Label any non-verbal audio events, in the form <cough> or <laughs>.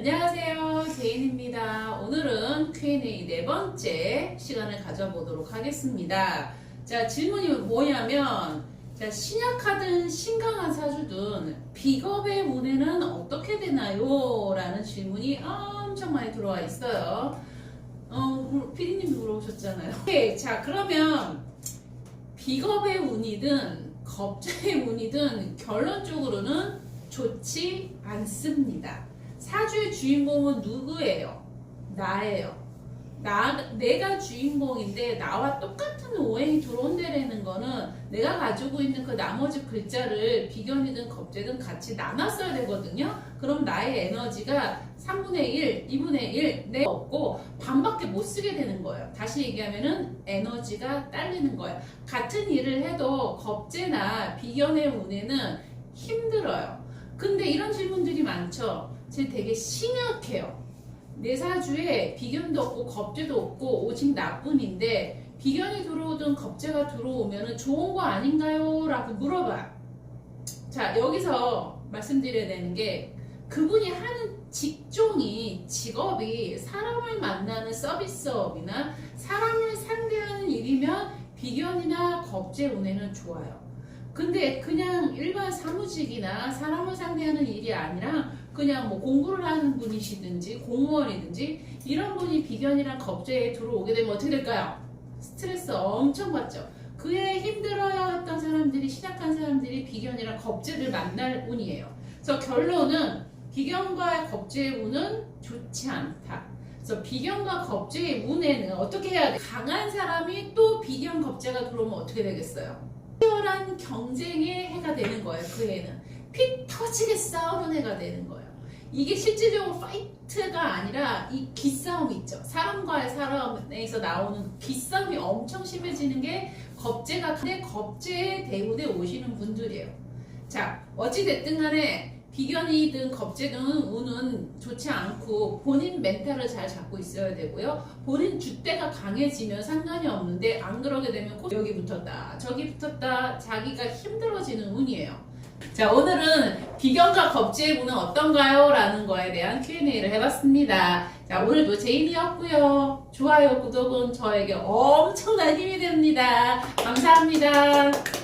안녕하세요. 제인입니다. 오늘은 Q&A 네 번째 시간을 가져보도록 하겠습니다. 자, 질문이 뭐냐면, 자, 신약하든 신강한 사주든 비겁의 운에는 어떻게 되나요? 라는 질문이 엄청 많이 들어와 있어요. 어, 피디님이 물어보셨잖아요. 네, <laughs> 자, 그러면 비겁의 운이든 겁자의 운이든 결론적으로는 좋지 않습니다. 사주의 주인공은 누구예요? 나예요. 나, 내가 주인공인데 나와 똑같은 오행이 들어온다라는 거는 내가 가지고 있는 그 나머지 글자를 비견이든 겁재든 같이 나눴어야 되거든요. 그럼 나의 에너지가 3분의 1, 2분의 1, 내 없고 반밖에 못 쓰게 되는 거예요. 다시 얘기하면은 에너지가 딸리는 거예요. 같은 일을 해도 겁재나 비견의 운에는 힘들어요. 근데 이런 질문들이 많죠. 제 되게 심약해요. 내 사주에 비견도 없고 겁재도 없고 오직 나뿐인데 비견이 들어오든 겁재가 들어오면 좋은 거 아닌가요? 라고 물어봐요. 자, 여기서 말씀드려야 되는 게 그분이 하는 직종이 직업이 사람을 만나는 서비스업이나 사람을 상대하는 일이면 비견이나 겁재 운에는 좋아요. 근데 그냥 일반 사무직이나 사람을 상대하는 일이 아니라 그냥 뭐 공부를 하는 분이시든지 공무원이든지 이런 분이 비견이랑 겁재에 들어오게 되면 어떻게 될까요? 스트레스 엄청 받죠. 그에 힘들어야 했던 사람들이 시작한 사람들이 비견이랑 겁재를 만날 운이에요. 그래서 결론은 비견과 겁재의 운은 좋지 않다. 그래서 비견과 겁재의 운에는 어떻게 해야 돼? 강한 사람이 또 비견 겁재가 들어오면 어떻게 되겠어요? 치열한 경쟁의 해가 되는 거예요. 그 해는 피 터지게 싸우는 해가 되는 거예요. 이게 실질적으로 파이트가 아니라 이 기싸움 있죠. 사람과의 사람에서 나오는 기싸움이 엄청 심해지는 게 겁재가 근데 겁재의 대운에 오시는 분들이에요. 자 어찌됐든 간에 비견이든 겁재든 운은 좋지 않고 본인 멘탈을 잘 잡고 있어야 되고요. 본인 주대가 강해지면 상관이 없는데 안 그러게 되면 꼭 여기 붙었다 저기 붙었다 자기가 힘들어지는. 자 오늘은 비견과 겁재의 운은 어떤가요? 라는 거에 대한 Q&A를 해봤습니다. 자 오늘도 제인이었고요. 좋아요 구독은 저에게 엄청난 힘이 됩니다. 감사합니다.